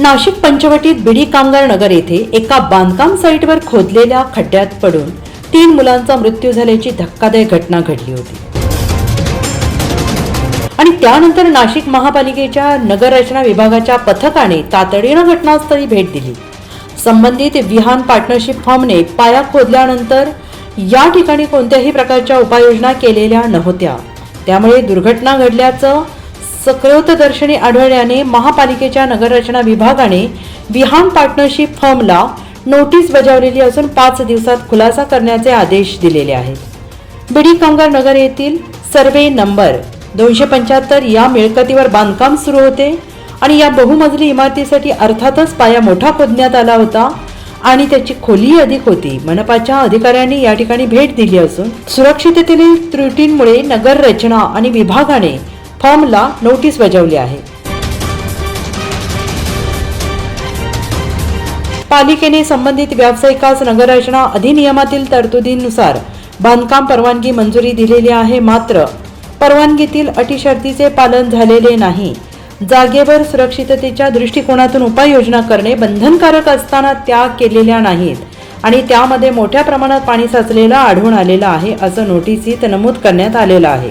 नाशिक पंचवटीत बिडी कामगार नगर येथे एका बांधकाम साईटवर खोदलेल्या खड्ड्यात पडून तीन मुलांचा मृत्यू झाल्याची धक्कादायक घटना घडली होती. आणि त्यानंतर नाशिक महापालिकेच्या नगररचना विभागाच्या पथकाने तातडीनं घटनास्थळी भेट दिली. संबंधित विहान पार्टनरशिप फॉर्मने पाया खोदल्यानंतर या ठिकाणी कोणत्याही प्रकारच्या उपाययोजना केलेल्या नव्हत्या. त्यामुळे दुर्घटना घडल्याचं सकृतदर्शनी आढळल्याने महापालिकेच्या नगररचना विभागाने विहान पार्टनरशिप फर्मला नोटीस बजावलेली असून पाच दिवसात खुलासा करण्याचे आदेश दिलेले आहेत. बिडी कामगार नगर येथील सर्वे नंबर दोनशे पंच्याहत्तर या मिळकतीवर बांधकाम सुरू होते आणि या बहुमजली इमारतीसाठी अर्थातच पाया मोठा खोदण्यात आला होता आणि त्याची खोली अधिक होती. मनपाच्या अधिकाऱ्यांनी या ठिकाणी भेट दिली असून सुरक्षिततेतील त्रुटींमुळे नगर रचना आणि विभागाने फर्मला नोटीस बजावली आहे. पालिकेने संबंधित व्यावसायिकास नगररचना अधिनियमातील तरतुदीनुसार बांधकाम परवानगी मंजुरी दिलेली आहे मात्र परवानगीतील अटी शर्तीचे पालन झालेले नाही. जागेवर सुरक्षिततेच्या दृष्टिकोनातून उपाययोजना करणे बंधनकारक असताना त्या केलेल्या नाहीत आणि त्यामध्ये मोठ्या प्रमाणात पाणी साचलेलं आढळून आलेलं आहे असं नोटिसीत नमूद करण्यात आलेलं आहे.